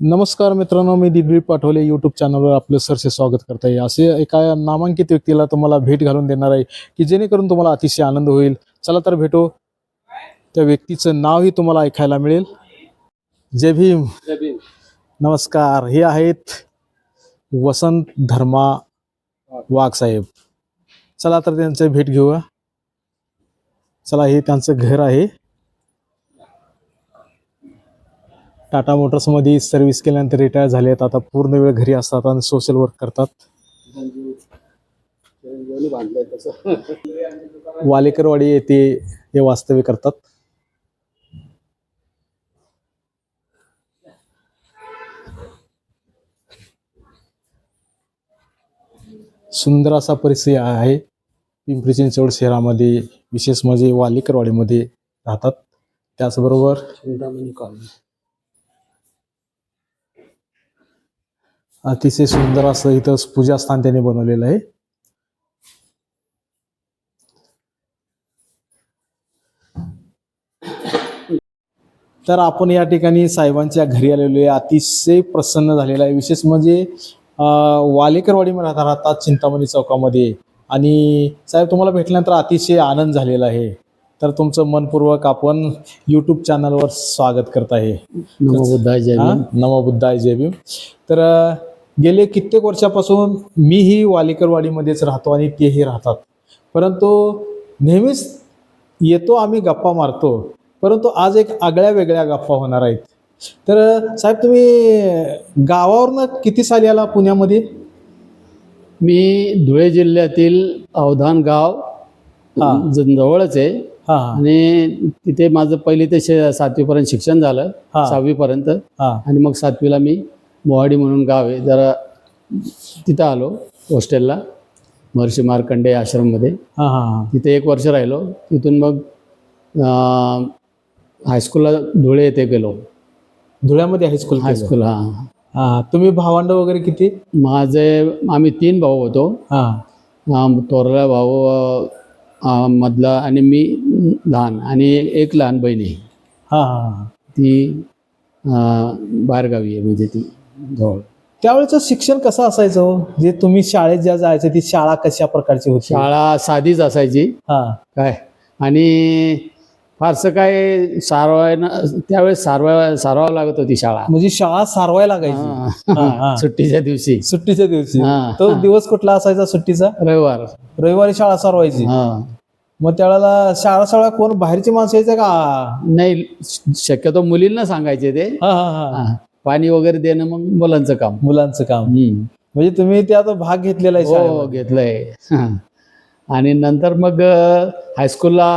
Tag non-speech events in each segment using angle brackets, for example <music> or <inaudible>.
नमस्कार मित्रांनो मी दिग्वी पाठवले यूट्यूब चॅनलवर आपलं सरसे स्वागत करत आहे असे एका नामांकित व्यक्तीला तुम्हाला भेट घालून देणार आहे की जेणेकरून तुम्हाला अतिशय आनंद होईल. चला तर भेटू. त्या व्यक्तीचं नावही तुम्हाला ऐकायला मिळेल. जय भीम. नमस्कार. हे आहेत वसंत धर्मा वाघ साहेब. चला तर त्यांचं भेट घेऊया. चला हे त्यांचं घर आहे. टाटा मोटर्समध्ये सर्व्हिस केल्यानंतर रिटायर झाले आहेत. आता पूर्ण वेळ घरी असतात आणि सोशल वर्क करतात. वालेकरवाडी येथे हे वास्तव्य करतात. सुंदर असा परिसर आहे. पिंपरी चिंचवड शहरामध्ये विशेष म्हणजे वालेकरवाडीमध्ये राहतात. त्याचबरोबर अतिशय सुंदर असं इथं पूजास्थान त्याने बनवलेलं आहे. तर आपण या ठिकाणी साहेबांच्या घरी आलेलो आहे. अतिशय प्रसन्न झालेला आहे. विशेष म्हणजे वालेकरवाडीमध्ये राहता राहतात चिंतामणी चौकामध्ये. आणि साहेब तुम्हाला भेटल्यानंतर अतिशय आनंद झालेला आहे. तर तुमचं मनपूर्वक आपण यूट्यूब चॅनलवर स्वागत करत आहे. नमो बुद्धाय जय? भीम. नमो बुद्धाय जय भीम. तर गेले कित्येक वर्षापासून मीही वालिकरवाडीमध्येच राहतो आणि तेही राहतात. परंतु नेहमीच येतो आम्ही गप्पा मारतो. परंतु आज एक आगळ्या वेगळ्या गप्पा होणार आहेत. तर साहेब तुम्ही गावावरनं किती साली आला पुण्यामध्ये? मी धुळे जिल्ह्यातील अवधान गाव हा. जवळच आहे. आणि तिथे माझं पहिली ते सातवीपर्यंत शिक्षण झालं. सहावीपर्यंत. हां. आणि मग सातवीला मी मोहाडी म्हणून गाव आहे. जरा तिथं आलो हॉस्टेलला महर्षी मार्कंडे आश्रममध्ये. हां हां तिथे एक वर्ष राहिलो. तिथून मग हायस्कूलला धुळे येथे गेलो. धुळ्यामध्ये हायस्कूल केलं. हायस्कूल हां हां. तुम्ही भावंड वगैरे किती? माझे आम्ही तीन भाऊ होतो. हां. थोरला भाऊ मधला आणि मी लहान आणि एक लहान बहीण. आहे हां हां. ती बाहेरगावी आहे म्हणजे ती. जवळ त्यावेळेचं शिक्षण कसं असायचं हो? जे तुम्ही शाळेत ज्या जायचं ती शाळा कशा प्रकारची होती? शाळा साधीच असायची. हां. काय? आणि फारसं काय सारवायनं त्यावेळेस सारवा सारवावं लागत होती शाळा. म्हणजे शाळा सारवायला लागायची. हा, हा. हां. <laughs> सुट्टीच्या दिवशी. सुट्टीच्या दिवशी. तो. दिवस कुठला असायचा सुट्टीचा? रविवार. रविवारी शाळा सारवायची. हां. मग त्यावेळेला शाळा शाळा कोण? बाहेरची माणसं यायचं का? नाही शक्यतो मुलींना सांगायचे ते. हा हा हा. हां. पाणी वगैरे देणं मग मुलांचं काम. मुलांचं काम. हम्म. म्हणजे तुम्ही त्यात भाग घेतलेला आहे हो शाळेमध्ये. घेतलंय. <laughs> आणि नंतर मग अ, हायस्कूलला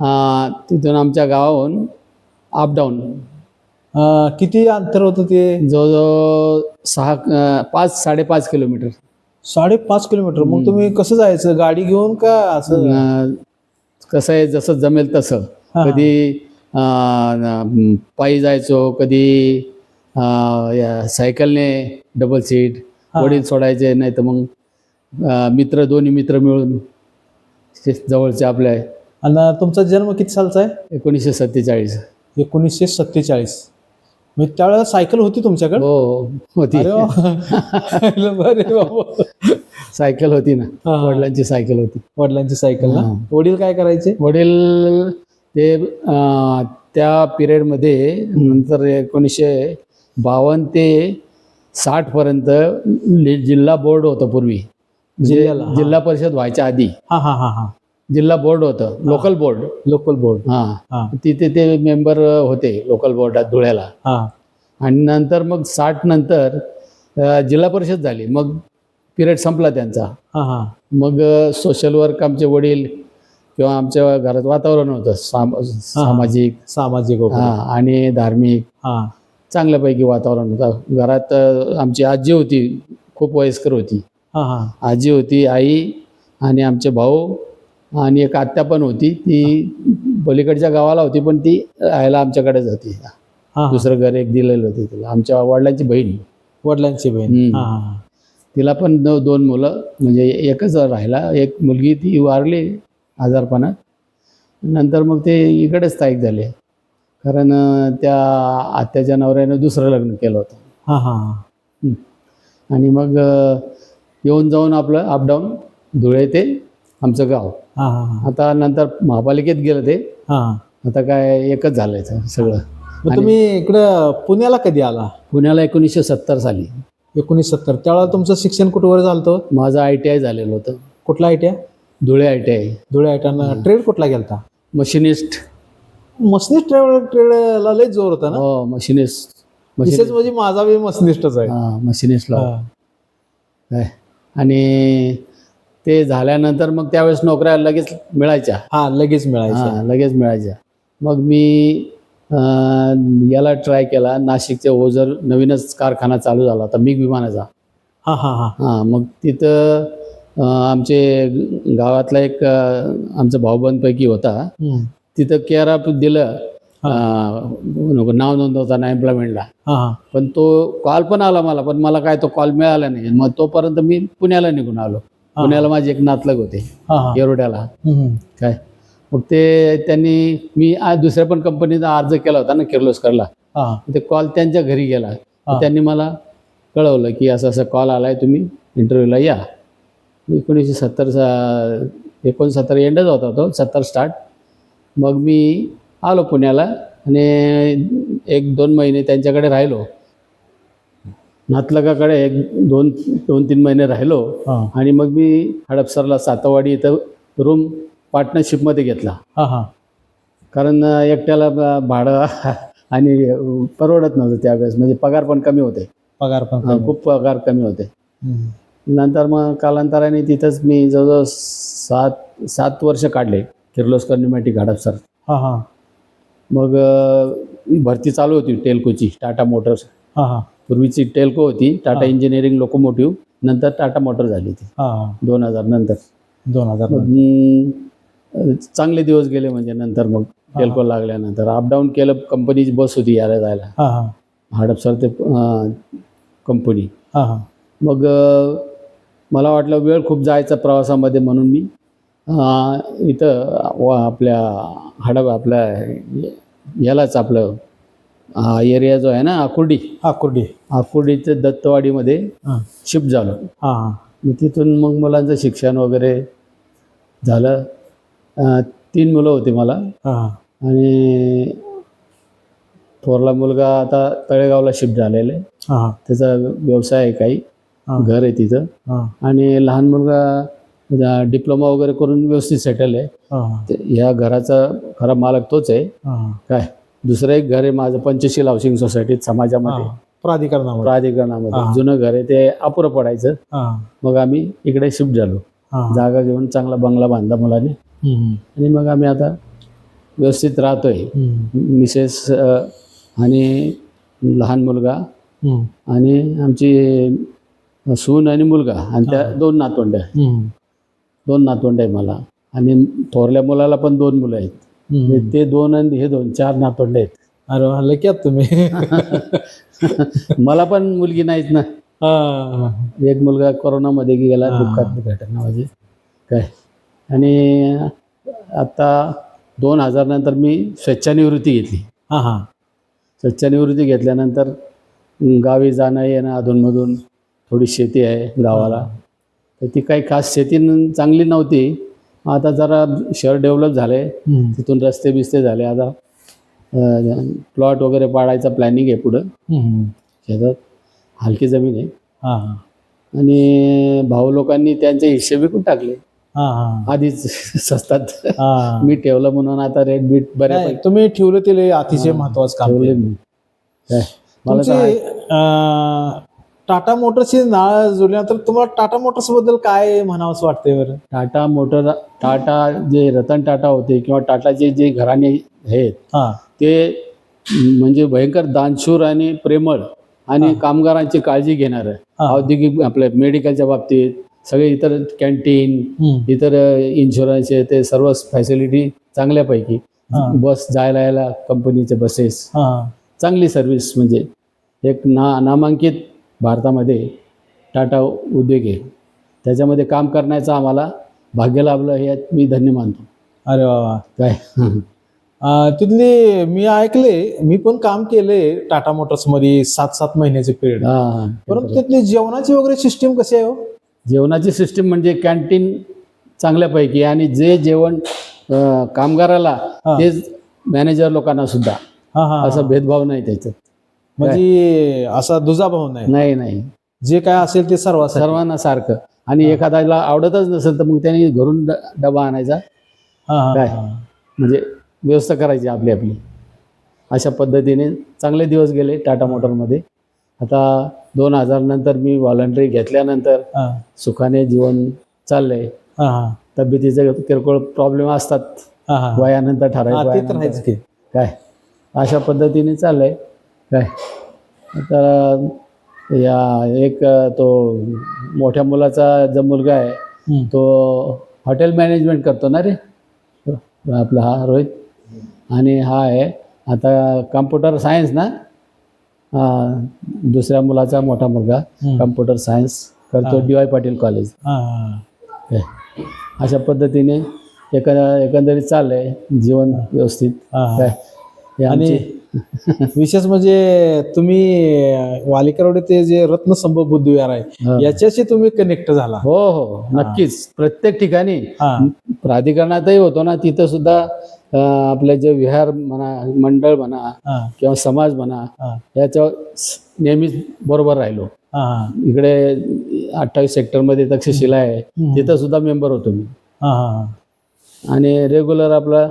अ, तिथून आमच्या गावाहून अपडाऊन अं, किती अंतर होतं ते? जवळजवळ सहा अ, पाच साडेपाच किलोमीटर. साडेपाच किलोमीटर. मग तुम्ही कसं जायचं? गाडी घेऊन का असं? अ, कसं आहे जसं जमेल तसं. हा. कधी अ, न- पायी जायचो कधी सायकलने डबल सीट. वडील सोडायचे नाही तर मग मित्र दोन्ही मित्र मिळून जवळचे आपल्या आणि तुमचा जन्म किती सालचा आहे? एकोणीसशे सत्तेचाळीस. एकोणीसशे सत्तेचाळीस. म्हणजे त्यावेळेला सायकल होती तुमच्याकडे? हो होती. <laughs> सायकल होती ना. वडिलांची सायकल होती. वडिलांची सायकल ना. वडील काय करायचे? वडील ते त्या पिरियडमध्ये नंतर एकोणीसशे बावन्न ते साठपर्यंत जिल्हा बोर्ड होतं पूर्वी. म्हणजे जिल्ह्याला. जिल्हा परिषद व्हायच्या आधी. हा हा हा हा. जिल्हा बोर्ड होतं. Local board. Local board. हां. हा. तिथे ते मेंबर होते लोकल बोर्डात धुळ्याला. हा. आणि नंतर मग साठ नंतर जिल्हा परिषद झाली. मग पिरियड संपला त्यांचा. हा हा. मग सोशल वर्क आमचे वडील किंवा आमच्या घरात वातावरण होतं. साम सामाजिक. सामाजिक आणि धार्मिक. हा. चांगल्यापैकी वातावरण होतं. घरात आमची आजी होती खूप वयस्कर होती. हा हा. आजी होती आई आणि आमचे भाऊ आणि एक आत्या पण होती. ती पलीकडच्या गावाला होती पण ती राहायला आमच्याकडेच होती हा हा. दुसरं घर एक दिलेलं होतं तिला. आमच्या वडिलांची बहीण. वडिलांची बहीण. तिला पण दोन मुलं म्हणजे एकच राहिला एक मुलगी ती वारली आजारपणात. नंतर मग ते इकडेच स्थायिक झाले. कारण त्या आत्याच्या नवऱ्यानं दुसरं लग्न केलं होतं. हा हा. आणि मग येऊन जाऊन आपलं अपडाऊन धुळे ते आमचं गाव. हा हा हा. आता नंतर महापालिकेत गेलं ते. हा. आता काय एकच झालं आहे सगळं. मग तुम्ही इकडं पुण्याला कधी आला? पुण्याला एकोणीसशे सत्तर साली. एकोणीस सत्तर. त्यावेळेला तुमचं शिक्षण कुठवर झालं होतं? माझं आय टी आय झालेलं होतं. कुठला I T I? Dhule I T I. Dhule I T trade कुठला गेलता? मशिनिस्ट. मसनीस ट्रेड ट्रेडला लय जोर होता ना? हो मशिनिस्ट विशेष म्हणजे माझा बी मसनिस्टच आहे. हां मशिनिस्टला हा. काय? आणि ते झाल्यानंतर मग त्यावेळेस नोकऱ्या लगेच मिळायच्या. हा लगेच मिळायचं हां लगेच मिळायच्या. मग मी अं, याला ट्राय केला. नाशिकचे ओझर नवीनच कारखाना चालू झाला होता मिग विमानाचा. हा हा हा. हां मग तिथं अं, आमचे गावातला एक अं, आमचा भाऊबंदपैकी होता. हम्म. तिथं केअर अप दिलं अं, नाव नोंदवताना एम्प्लॉयमेंटला हा हा. पण तो कॉल पण आला मला पण मला काय तो कॉल मिळाला नाही. मग तोपर्यंत मी पुण्याला निघून आलो. पुण्याला माझे एक नातलग होते हा हा. येरोड्याला. हम्म. काय? मग ते त्यांनी मी आज दुसऱ्या पण कंपनीचा अर्ज केला होता ना किर्लोस्करला. हा. ते कॉल त्यांच्या घरी गेला. हा. त्यांनी मला कळवलं की असं असं कॉल आला आहे तुम्ही इंटरव्ह्यूला या. एकोणीसशे सत्तरचा एकोणसत्तर एंडच होता तो सत्तर स्टार्ट मग मी आलो पुण्याला आणि एक दोन महिने त्यांच्याकडे राहिलो. नातलगाकडे एक दोन दोन तीन महिने राहिलो. आणि मग मी हडपसरला सातवाडी इथं रूम पार्टनरशिपमध्ये घेतला. हा हा. कारण एकट्याला भाडं <laughs> आणि परवडत नव्हतं त्यावेळेस. म्हणजे पगार पण कमी होते. पगार पण. खूप पगार कमी होते. नंतर मग कालांतराने तिथंच मी जवळजवळ सात सात वर्ष काढले. किर्लोस्कर न्यूमॅटिक हडपसर हा हा. मग भरती चालू होती टेल्कोची टाटा मोटर्स. हा हा. पूर्वीची टेल्को होती टाटा इंजिनिअरिंग लोकोमोटिव्ह नंतर टाटा मोटर झाली होती. हा दोन हजार नंतर. दोन हजार चांगले दिवस गेले म्हणजे नंतर मग टेल्को लागल्यानंतर. अपडाऊन केलं कंपनीची बस होती यायला जायला. हडपसर ते कंपनी मग मला वाटलं वेळ खूप जायचा प्रवासामध्ये म्हणून मी इथं व आपल्या हडप आपल्या यालाच आपलं एरिया जो आहे ना आकुर्डी. हा कुर्डी आकुर्डीचं दत्तवाडीमध्ये शिफ्ट झालो. हा. मग तिथून मग मुलांचं शिक्षण वगैरे झालं. अ, तीन मुलं होती मला. हा. आणि थोरला मुलगा आता तळेगावला शिफ्ट झालेला आहे. हा. त्याचा व्यवसाय आहे काही. हा. घर आहे तिथं. हा. आणि लहान मुलगा डिप्लोमा वगैरे करून व्यवस्थित सेटल आहे. ह्या घराचा खरा मालक तोच आहे. काय? दुसरं एक घर आहे माझं पंचशील हाऊसिंग सोसायटीत समाजामध्ये. प्राधिकरणामध्ये. प्राधिकरणामध्ये. जुनं घर आहे ते अपुरं पडायचं. मग आम्ही इकडे शिफ्ट झालो. जागा घेऊन चांगला बंगला बांधला मुलाने. आणि मग आम्ही आता व्यवस्थित राहतोय. मिसेस आणि लहान मुलगा. आणि आमची सून आणि मुलगा आणि त्या दोन नातवंड. हम्म. दोन नातवंड आहे मला. आणि थोरल्या मुलाला पण दोन मुलं आहेत. ते दोन आणि हे दोन चार नातवंड आहेत. अरे वा, लकी आहात तुम्ही. <laughs> मला पण मुलगी नाहीत ना. एक मुलगा कोरोनामध्ये गेला. दुःखात घटना म्हणजे काय? आणि आता दोन हजार नंतर मी स्वेच्छानिवृत्ती घेतली. हा हा. स्वेच्छानिवृत्ती घेतल्यानंतर गावी जाणं येणं अधूनमधून थोडी शेती आहे गावाला. तर ती काही खास शेती चांगली नव्हती. आता जरा शहर डेव्हलप झाले. तिथून रस्ते बिस्ते झाले. आता प्लॉट वगैरे पाडायचा प्लॅनिंग आहे पुढं. शेतात हलकी जमीन आहे. हा हा. आणि भाऊ लोकांनी त्यांचे हिस्से विकून टाकले. हा हा. आधीच स्वस्तात हा. मी ठेवलं म्हणून आता रेट बीट बऱ्यापैकी तुम्ही ठेवलं ते अतिशय महत्वाचं काम मला टाटा मोटर्सची नाळ जुळल्यानंतर तुम्हाला टाटा मोटर्सबद्दल काय म्हणावंसं वाटतंय बरं टाटा मोटर टाटा जे रतन टाटा होते किंवा टाटाचे जे घराणे आहेत हा ते म्हणजे भयंकर दानशूर आणि प्रेमळ आणि कामगारांची काळजी घेणारं. औद्योगिक आपल्या मेडिकलच्या बाबतीत सगळे इतर कॅन्टीन. इतर इन्शुरन्स ते सर्व फॅसिलिटी चांगल्यापैकी. बस जायला यायला कंपनीचे बसेस चांगली सर्व्हिस म्हणजे एक ना नामांकित भारतामध्ये टाटा उद्योग आहे. त्याच्यामध्ये काम करण्याचं आम्हाला भाग्य लाभलं हे मी धन्य मानतो. अरे वा वा. काय? <laughs> अं, तिथली मी ऐकले मी पण काम केलंय टाटा मोटर्समध्ये सात सात महिन्याचे पिरियड हा परंतु तिथली जेवणाची वगैरे सिस्टीम कशी आहे हो? जेवणाची सिस्टीम म्हणजे कॅन्टीन चांगल्यापैकी आणि जे जेवण अं, कामगाराला हा. तेच मॅनेजर लोकांना सुद्धा. हा हा. असा भेदभाव नाही त्याच्यात. म्हणजे असा दुजाभाव नाही. नाही नाही. जे काय असेल ते सर्वांसाठी. सर्वांना सारखं आणि एखाद्याला आवडतच नसेल तर मग त्यांनी घरून डबा आणायचा. काय? म्हणजे व्यवस्था करायची आपली आपली. अशा पद्धतीने चांगले दिवस गेले टाटा मोटरमध्ये आता दोन हजार नंतर मी व्हॉलंटरी घेतल्यानंतर सुखाने जीवन चाललंय. तब्येतीचे किरकोळ प्रॉब्लेम असतात. वयानंतर की. काय? अशा पद्धतीने चाललंय. काय आता या एक तो मोठ्या मुलाचा जो मुलगा आहे. तो हॉटेल मॅनेजमेंट करतो ना रे आपला हा रोहित आणि हा आहे आता कम्प्युटर सायन्स ना हा, दुसऱ्या मुलाचा मोठा मुलगा. कम्प्युटर सायन्स करतो. D Y Patil college. काय अशा पद्धतीने एक एकंदरीत चाललंय जीवन व्यवस्थित. काय आणि <laughs> विशेष म्हणजे तुम्ही वालिकरवडे ते जे रत्नसंभ बुद्धविहार आहे. याच्याशी तुम्ही कनेक्ट झाला. हो हो नक्कीच. प्रत्येक ठिकाणी प्राधिकरणातही होतो ना तिथं सुद्धा आपले जे विहार म्हणा मंडळ म्हणा किंवा समाज म्हणा स- नेहमीच बरोबर राहिलो. इकडे अठ्ठावीस सेक्टरमध्ये तक्षशिला आहे. तिथं सुद्धा मेंबर होतो मी. आणि रेग्युलर आपला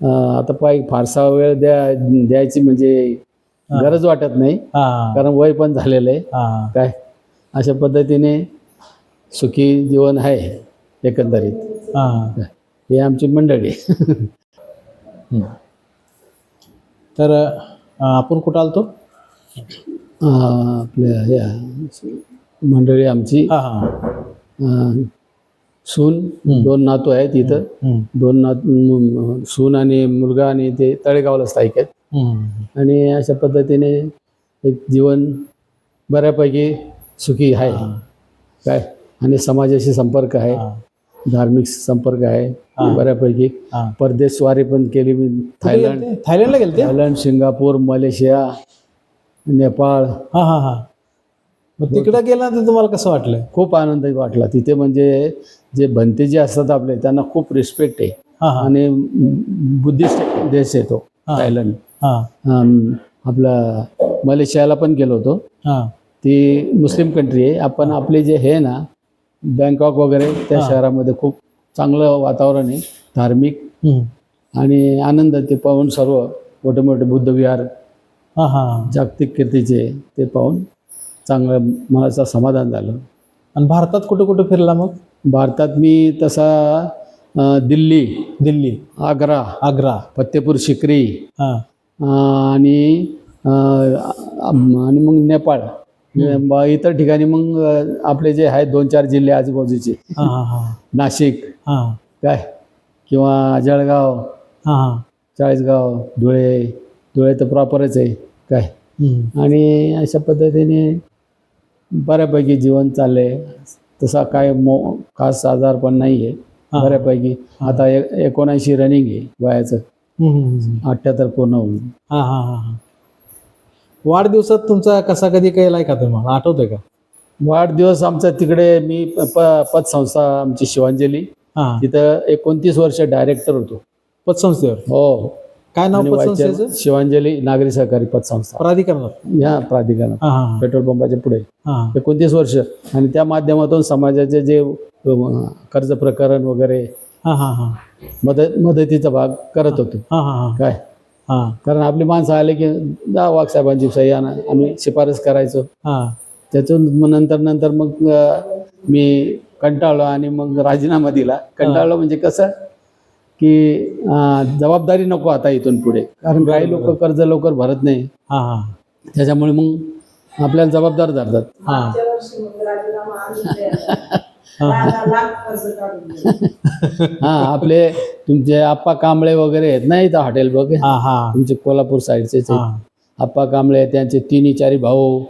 आता पाय फारसा वेळ द्या द्यायची म्हणजे गरज वाटत नाही. कारण वय पण झालेलं आहे. काय? अशा पद्धतीने सुखी जीवन आहे एकंदरीत. हा. ही आमची मंडळी. तर आपण कुठं आलतो? आपल्या या मंडळी आमची. सून दोन नातू आहेत इथं. दोन नात सून आणि मुलगा आणि ते तळेगावला स्थायिक आहेत. आणि अशा पद्धतीने एक जीवन बऱ्यापैकी सुखी आहे. काय आणि समाजाशी संपर्क आहे. धार्मिक संपर्क आहे. बऱ्यापैकी. परदेशवारी पण केली मी थायलंड? थायलंडला गेलते थायलंड सिंगापूर मलेशिया नेपाळ हा हा हा मग तिकडे गेल्यानंतर तुम्हाला कसं वाटलं? खूप आनंद वाटला. तिथे म्हणजे जे भंते जे असतात आपले त्यांना खूप रिस्पेक्ट आहे. आणि बुद्धिस्ट देश आहे तो हा. थायलंड. आपला मलेशियाला पण गेलो होतो. ती मुस्लिम कंट्री आहे. आपण आपले जे हे ना बँकॉक वगैरे त्या. शहरामध्ये खूप चांगलं वातावरण आहे धार्मिक. आणि आनंद ते पाहून सर्व मोठे मोठे बुद्धविहार हा हा. जागतिक कीर्तीचे ते पाहून. चांगलं मनाचं समाधान झालं. आणि भारतात कुठे कुठे फिरला मग? भारतात मी तसा दिल्ली दिल्ली. आग्रा आग्रा. फतेपूर शिकरी आणि आणि मग नेपाळ. इतर ठिकाणी मग आपले जे आहेत दोन चार जिल्हे आजूबाजूचे. नाशिक. काय? किंवा जळगाव. चाळीसगाव धुळे. धुळे तर प्रॉपरच आहे. काय. आणि अशा पद्धतीने बऱ्यापैकी जीवन चाललंय. तसा काय मो खास आजार पण नाही आहे. बऱ्यापैकी आता एकोणऐंशी रनिंग आहे वयाचं. अठ्ठ्याहत्तर पूर्ण होऊन. हा हा हा हा. वाढदिवसात तुमचा कसा कधी केलाय का तुम्हाला? आठवतंय का? वाढदिवस आमचा तिकडे मी प पतसंस्था आमची शिवांजली. तिथं एकोणतीस वर्ष डायरेक्टर होतो. पतसंस्थेवर? हो. काय नाव पतसंस्थेचं शिवांजली नागरी सहकारी पतसंस्था प्राधिकरणात या प्राधिकरणात हा हा पेट्रोल पंपाच्या पुढे. हा. एकोणतीस वर्ष. आणि त्या माध्यमातून समाजाचे जे अं, कर्ज प्रकरण वगैरे हा हा हा. मदत मदतीचा भाग करत होतो. हा हा हा. काय? हा. कारण आपली माणसं आले की जा वाघ साहेबांची सही आणा आम्ही शिफारस करायचो. हा. त्यातून मग नंतर नंतर मग अं, मी कंटाळलो आणि मग राजीनामा दिला. कंटाळलो म्हणजे कसं? की जबाबदारी नको आता इथून पुढे. कारण काही लोक कर्ज लवकर भरत नाही. हा हा. त्याच्यामुळे मग आपल्याला जबाबदार धरतात. हा. <laughs> हा. आपले तुमचे आप्पा कांबळे वगैरे आहेत ना इथं हॉटेल बघ. हा हा. तुमचे कोल्हापूर हा. आप्पा कांबळे त्यांचे तिन्ही चारी भाऊ.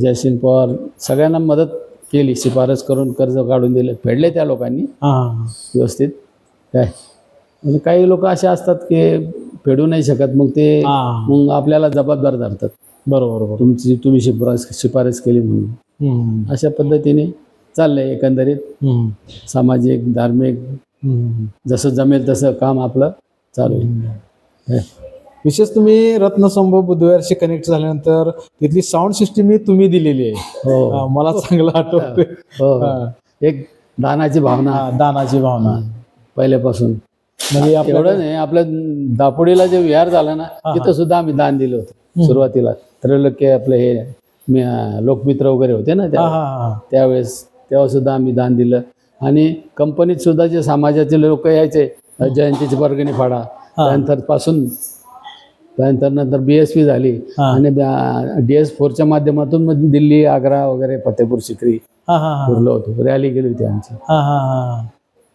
जयसिंग पवार. सगळ्यांना मदत केली शिफारस करून कर्ज काढून दिले. फेडले त्या लोकांनी. व्यवस्थित. काय? म्हणजे काही लोक असे असतात की फेडू नाही शकत मग ते मग आपल्याला जबाबदार धरतात. बरोबर तुमची तुम्ही शिफारस शिफारस केली म्हणून. अशा पद्धतीने चाललंय एकंदरीत. सामाजिक धार्मिक जसं जमेल तसं काम आपलं चालू आहे. विशेष तुम्ही रत्नसंभव बुधवारशी कनेक्ट झाल्यानंतर तिथली साऊंड सिस्टीम ही तुम्ही दिलेली आहे. हो. मला चांगलं आठवतंय. हो हा. एक दानाची भावना. दानाची भावना. पहिल्यापासून. म्हणजे आपल्या एवढं नाही आपलं दापोडीला जे विहार झाला ना तिथं सुद्धा आम्ही दान दिलं होतं सुरुवातीला. त्रैलोक्य आपलं हे लोकमित्र वगैरे होते ना त्या त्यावेळेस तेव्हा सुद्धा आम्ही दान दिलं. आणि कंपनीत सुद्धा जे समाजाचे लोक यायचे जयंतीची वर्गणी फाडा त्यानंतरपासून त्यानंतर नंतर बी एस पी झाली. आणि डी एस फोरच्या माध्यमातून मग दिल्ली आग्रा वगैरे फतेपूर सिक्री फिरलो होतो. रॅली गेली होती आमची.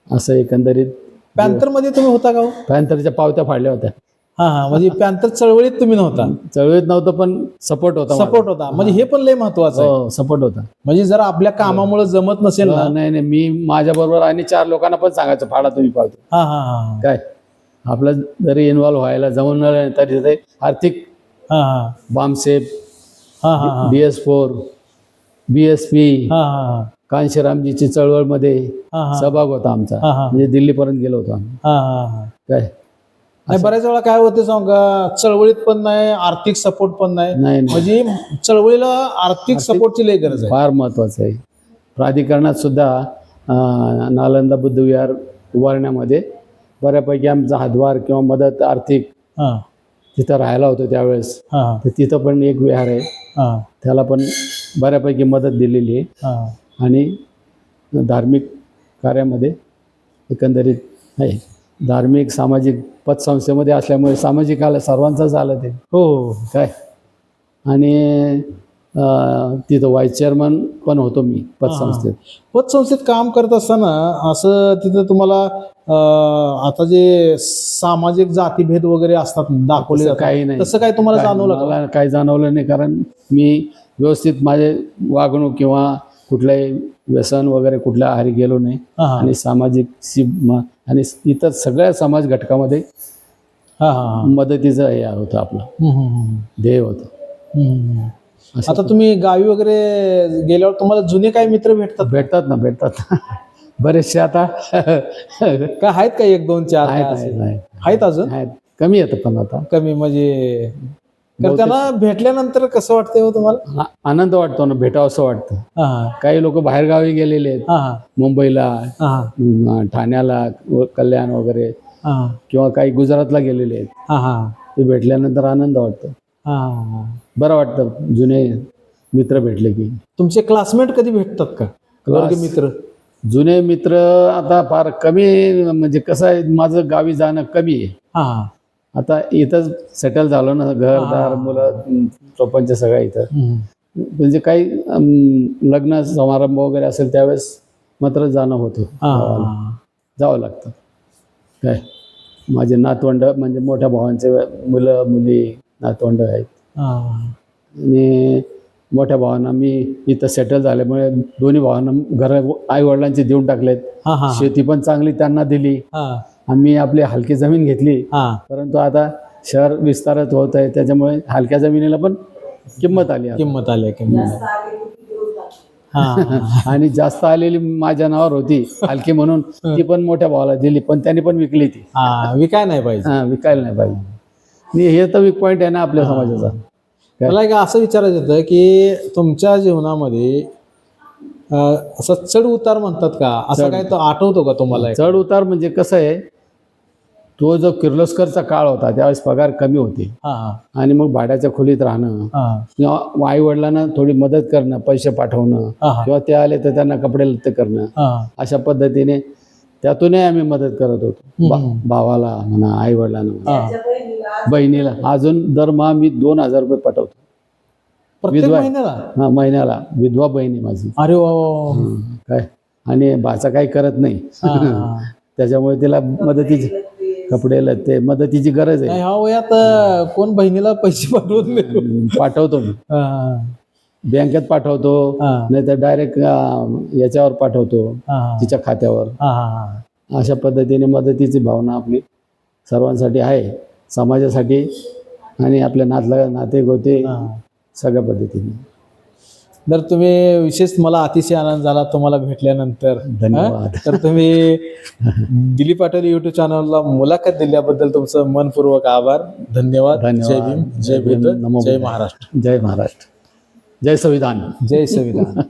असं एकंदरीत पॅन्थरमध्ये तुम्ही होता का हो? पॅन्थरच्या पावत्या फाडल्या होत्या. हा हा. म्हणजे पॅन्थर चळवळीत तुम्ही नव्हता. चळवळीत नव्हतं पण सपोर्ट होता मला. सपोर्ट होता. म्हणजे हे पण लय महत्वाचं आहे. हो सपोर्ट होता. म्हणजे जर आपल्या कामामुळे जमत नसेल ना नाही नाही. मी माझ्या बरोबर आणि चार लोकांना पण सांगायचं फाडा तुम्ही पावते हा हा हा. काय? आपलं जरी इन्व्हॉल्व्ह व्हायला जमून नाही तरी ते आर्थिक हा हा. हा हा हा. D S four B S P हा हा. कांशीरामजीची चळवळमध्ये सहभाग होता आमचा. म्हणजे दिल्लीपर्यंत गेलो होतो आम्ही. काय? नाही बऱ्याच वेळा काय होते सांग चळवळीत पण नाही आर्थिक सपोर्ट पण नाही. म्हणजे चळवळीला आर्थिक सपोर्टची लय गरज आहे. फार महत्वाचं आहे. प्राधिकरणात सुद्धा नालंदा बुद्ध विहार उभारण्यामध्ये बऱ्यापैकी आमचा हातभार किंवा मदत आर्थिक तिथं राहायला होतो त्यावेळेस. तर तिथं पण एक विहार आहे. त्याला पण बऱ्यापैकी मदत दिलेली आहे. आणि धार्मिक कार्यामध्ये एकंदरीत आहे धार्मिक सामाजिक पतसंस्थेमध्ये असल्यामुळे सामाजिक आलं सर्वांचाच आलं ते. हो हो काय? आणि तिथं व्हाईस चेअरमन पण होतो मी पतसंस्थेत. पतसंस्थेत काम करत असताना असं तिथं तुम्हाला आता जे सामाजिक जातीभेद वगैरे असतात दाखवले. काही नाही. तसं काय तुम्हाला काय- जाणवलं का? मला काही जाणवलं नाही कारण मी व्यवस्थित माझे वागणूक किंवा कुठल्याही व्यसन वगैरे कुठल्या आहारी गेलो नाही. आणि सामाजिक आणि इतर सगळ्या समाज घटकामध्ये हा हा हा. मदतीचं हे होतं आपलं. ध्येय होतं. आता तुम्ही गावी वगैरे गेल्यावर तुम्हाला जुने काही मित्र भेटतात? भेटतात ना भेटतात. <laughs> बरेचसे आता <laughs> का आहेत का एक दोन चार. आहेत अजून? आहेत. कमी येतं पण आता. कमी म्हणजे तर त्यांना भेटल्यानंतर कसं वाटतंय हो तुम्हाला? आ- आनंद वाटतो ना भेटावं असं वाटतं. हा काही लोक बाहेरगावी गेलेले आहेत. हा हा. मुंबईला हा अं, ठाण्याला व- कल्याण वगैरे. हा किंवा काही गुजरातला गेलेले आहेत. हा हा. ते भेटल्यानंतर आनंद वाटतो. हा हा बरं वाटतं जुने मित्र भेटले की. तुमचे क्लासमेट कधी भेटतात का? वर्ग मित्र? जुने मित्र आता फार कमी म्हणजे कसं आहे माझं गावी जाणं कमी आहे. हा हा. आता इथंच सेटल झालो ना घरदार मुलं अं, प्रपंच सगळं इथं. म्हणजे काही लग्न समारंभ वगैरे असेल त्यावेळेस मात्र जाणं होतं. जावं लागतं. काय? माझे नातवंड म्हणजे मोठ्या भावांचे मुलं मुली नातवंड आहेत. आणि मोठ्या भावांना मी इथं सेटल झाल्यामुळे दोन्ही भावांना घर आई वडिलांचे देऊन टाकलेत. हा हा. शेती पण चांगली त्यांना दिली. आम्ही आपली हलकी जमीन घेतली. हा. परंतु आता शहर विस्तारत होत आहे त्याच्यामुळे हलक्या जमिनीला पण किंमत आली. किंमत आली किंमत हा. <laughs> आणि जास्त आलेली माझ्या नावावर होती हलकी म्हणून. ती पण मोठ्या भावाला दिली पण त्यांनी पण विकली ती. हा विकाय नाही पाहिजे. हा विकायला नाही पाहिजे. आणि हे तर वीक पॉईंट आहे ना आपल्या समाजाचा? मला एक असं विचारायचं होतं की तुमच्या जीवनामध्ये अं, असं चढ उतार म्हणतात का? असं काय तो आठवतो का तुम्हाला चढ उतार म्हणजे कसं आहे तो जो किर्लोस्करचा काळ होता त्यावेळेस पगार कमी होते. आणि मग भाड्याच्या खोलीत राहणं हा. किंवा आई वडिलांना थोडी मदत करणं पैसे पाठवणं किंवा ते आले तर त्यांना कपडे लत्ते करणं हा. अशा पद्धतीने त्यातूनही आम्ही मदत करत होतो. भावाला म्हणा आई वडिलांना बहिणीला. अजून दरमहा मी दोन हजार रुपये पाठवतो. विधवा- महिन्याला? हा महिन्याला. विधवा बहिणी माझी. अरे काय? आणि भाचा काही करत नाही. <laughs> त्याच्यामुळे तिला मदतीची कपडे लत्ते मदतीची गरज आहे. ह्या वयात अं, कोण बहिणीला पैसे पाठवत नाही. हं, पाठवतो मी. हा, बँकेत पाठवतो हा, नाही तर डायरेक्ट याच्यावर पाठवतो हा, तिच्या खात्यावर. हा, हा, हा. अशा पद्धतीने मदतीची भावना आपली सर्वांसाठी आहे समाजासाठी आणि आपल्या नातला नाते गोते हा. सगळ्या पद्धतीने. तर तुम्ही विशेष मला अतिशय आनंद झाला तुम्हाला भेटल्यानंतर धन्यवाद. तर तुम्ही दिलीप पाटील युट्यूब चॅनलला मुलाखत दिल्याबद्दल तुमचं मनपूर्वक आभार. धन्यवाद. जय भीम. जय भीम, जय. महाराष्ट्र. जय महाराष्ट्र. जय संविधान. जय संविधान.